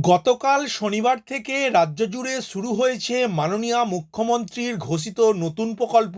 গতকাল শনিবার থেকে রাজ্য জুড়ে শুরু হয়েছে মাননীয় মুখ্যমন্ত্রীর ঘোষিত নতুন প্রকল্প,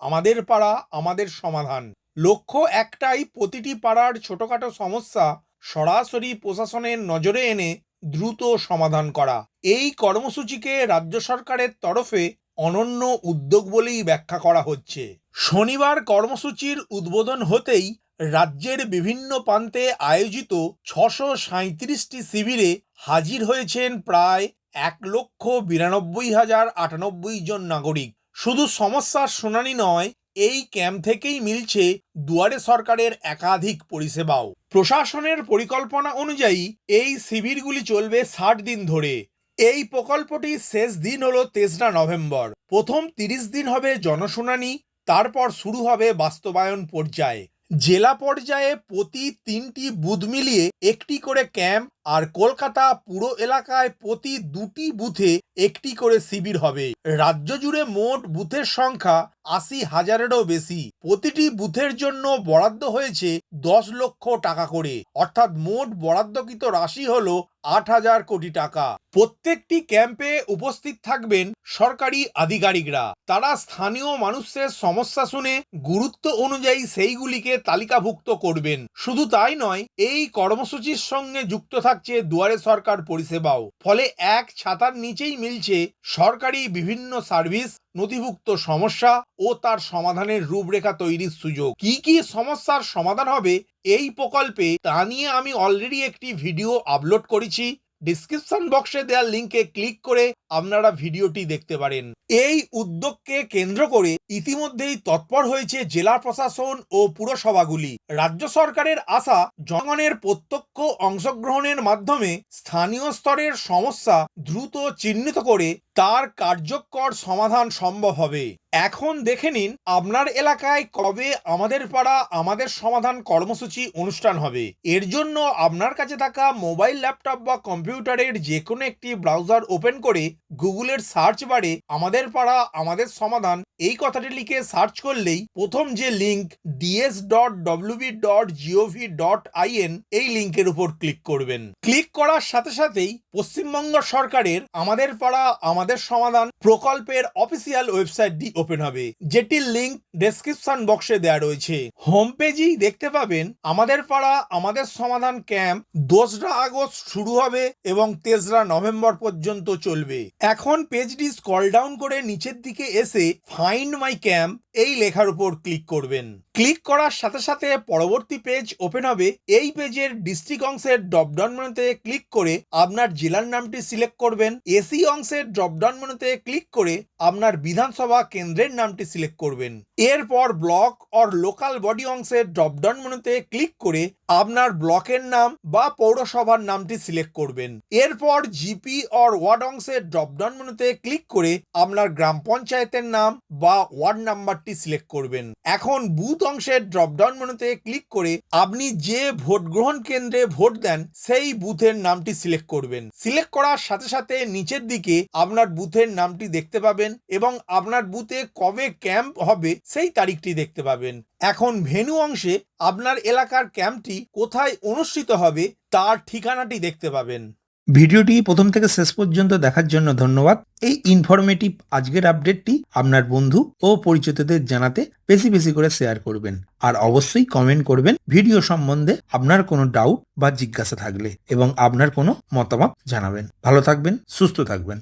আমাদের পাড়া, আমাদের সমাধান। লক্ষ্য একটাই, প্রতিটি পাড়ার ছোটখাটো সমস্যা সরাসরি প্রশাসনের নজরে এনে দ্রুত সমাধান করা। এই কর্মসূচিকে রাজ্য সরকারের তরফে অনন্য উদ্যোগ বলেই ব্যাখ্যা করা হচ্ছে। শনিবার কর্মসূচির উদ্বোধন হতেই রাজ্যের বিভিন্ন প্রান্তে আয়োজিত ছশো সাঁইত্রিশটি শিবিরে হাজির হয়েছেন প্রায় এক লক্ষ বিরানব্বই হাজার আটানব্বই জন নাগরিক। শুধু সমস্যার শুনানি নয়, এই ক্যাম্প থেকেই মিলছে দুয়ারে সরকারের একাধিক পরিষেবাও। প্রশাসনের পরিকল্পনা অনুযায়ী এই শিবিরগুলি চলবে ষাট দিন ধরে। এই প্রকল্পটির শেষ দিন হলো তেসরা নভেম্বর। প্রথম তিরিশ দিন হবে জনশুনানি, তারপর শুরু হবে বাস্তবায়ন পর্যায়ে। জেলা পর্যায়ে প্রতি তিনটি বুথ মিলিয়ে একটি করে ক্যাম্প আর কলকাতা পুরো এলাকায় প্রতি দুটি বুথে একটি করে শিবির হবে। রাজ্য জুড়ে মোট বুথের সংখ্যা আশি হাজারেরও বেশি। প্রতিটি বুথের জন্য বরাদ্দ হয়েছে দশ লক্ষ টাকা করে। অর্থাৎ মোট বরাদ্দকৃত রাশি হল আট হাজার কোটি টাকা। প্রত্যেকটি ক্যাম্পে উপস্থিত থাকবেন সরকারি আধিকারিকরা। তারা স্থানীয় মানুষের সমস্যা শুনে গুরুত্ব অনুযায়ী সেইগুলিকে তালিকাভুক্ত করবেন। শুধু তাই নয়, এই কর্মসূচির সঙ্গে যুক্ত থাকছে দুয়ারে সরকার পরিষেবাও। ফলে এক ছাতার নিচেই মিলছে সরকারি বিভিন্ন সার্ভিস নথিভুক্ত সমস্যা ও তার সমাধানের রূপরেখা তৈরির সুযোগ। কি কি সমস্যার সমাধান হবে এই প্রকল্পে তা নিয়ে আমি অলরেডি একটি ভিডিও আপলোড করেছি। ডিসক্রিপশন বক্সে দেওয়া লিঙ্কে ক্লিক করে আপনারা ভিডিওটি দেখতে পারেন। এই উদ্যোগকে কেন্দ্র করে ইতিমধ্যেই তৎপর হয়েছে জেলা প্রশাসন ও পুরসভাগুলি। রাজ্য সরকারের আশা, জনগণের প্রত্যক্ষ অংশগ্রহণের মাধ্যমে স্থানীয় স্তরের সমস্যা দ্রুত চিহ্নিত করে তার কার্যকর সমাধান সম্ভব হবে। এখন দেখে নিন আপনার এলাকায় কবে আমাদের পাড়া, আমাদের সমাধান কর্মসূচি অনুষ্ঠান হবে। এর জন্য আপনার কাছে থাকা মোবাইল ল্যাপটপ বা কম্পিউটারের যে কোনো একটি ব্রাউজার ওপেন করে গুগলের সার্চ বারে আমাদের পাড়া, আমাদের সমাধান এই কথাটি লিখে সার্চ করলেই প্রথম যে link DS dot WB dot GOV dot IN এই লিঙ্কের উপর ক্লিক করবেন। ক্লিক করার সাথে সাথেই পশ্চিমবঙ্গ সরকারের আমাদের পাড়া, আমাদের সমাধান প্রকল্পের অফিসিয়াল ওয়েবসাইটটি ওপেন হবে। যেটির লিঙ্ক ডেসক্রিপশন বক্সে দেওয়া রয়েছে। হোম পেজেই দেখতে পাবেন আমাদের পাড়া, আমাদের সমাধান ক্যাম্প দোসরা আগস্ট শুরু হবে এবং তেসরা নভেম্বর পর্যন্ত চলবে। এখন পেজটি স্কল ডাউন করে নিচের দিকে এসে ফাইন্ড মাই ক্যাম্প এই লেখার উপর ক্লিক করবেন। ক্লিক করার সাথে সাথে পরবর্তী পেজ ওপেন হবে। এই পেজের ডিস্ট্রিক্ট অংশের ড্রপডাউন মেনুতে ক্লিক করে আপনার জেলার নামটি সিলেক্ট করবেন। এসি অংশের ড্রপডাউন মেনুতে ক্লিক করে আপনার বিধানসভা কেন্দ্রের নামটি সিলেক্ট করবেন। এরপর ব্লক অর লোকাল বডি অংশের ড্রপডাউন মেনুতে ক্লিক করে আপনার ব্লকের নাম বা পৌরসভার নামটি সিলেক্ট করবেন। এরপর জিপি অর ওয়ার্ড অংশের ড্রপডাউন মেনুতে ক্লিক করে আপনার গ্রাম পঞ্চায়েতের নাম বা ওয়ার্ড নাম্বারটি সিলেক্ট করবেন। এখন বুথ অংশের ড্রপডাউন মেনুতে ক্লিক করে আপনি যে ভোট গ্রহণ কেন্দ্রে ভোট দেন, সেই বুথের নামটি সিলেক্ট করবেন। সিলেক্ট করার সাথে সাথে নিচের দিকে আপনার বুথের নামটি দেখতে পাবেন এবং আপনার বুথে কবে ক্যাম্প হবে, সেই তারিখটি দেখতে পাবেন। এখন ভেনু অংশে আপনার এলাকার ক্যাম্পটি কোথায় অনুষ্ঠিত হবে তার ঠিকানাটি দেখতে পাবেন। ভিডিওটি প্রথম থেকে শেষ পর্যন্ত দেখার জন্য ধন্যবাদ। এই ইনফরমেটিভ আজকের আপডেটটি আপনার বন্ধু ও পরিচিতদের জানাতে বেশি বেশি করে শেয়ার করবেন। আর অবশ্যই কমেন্ট করবেন ভিডিও সম্বন্ধে আপনার কোনো ডাউট বা জিজ্ঞাসা থাকলে এবং আপনার কোনো মতামত জানাবেন। ভালো থাকবেন, সুস্থ থাকবেন।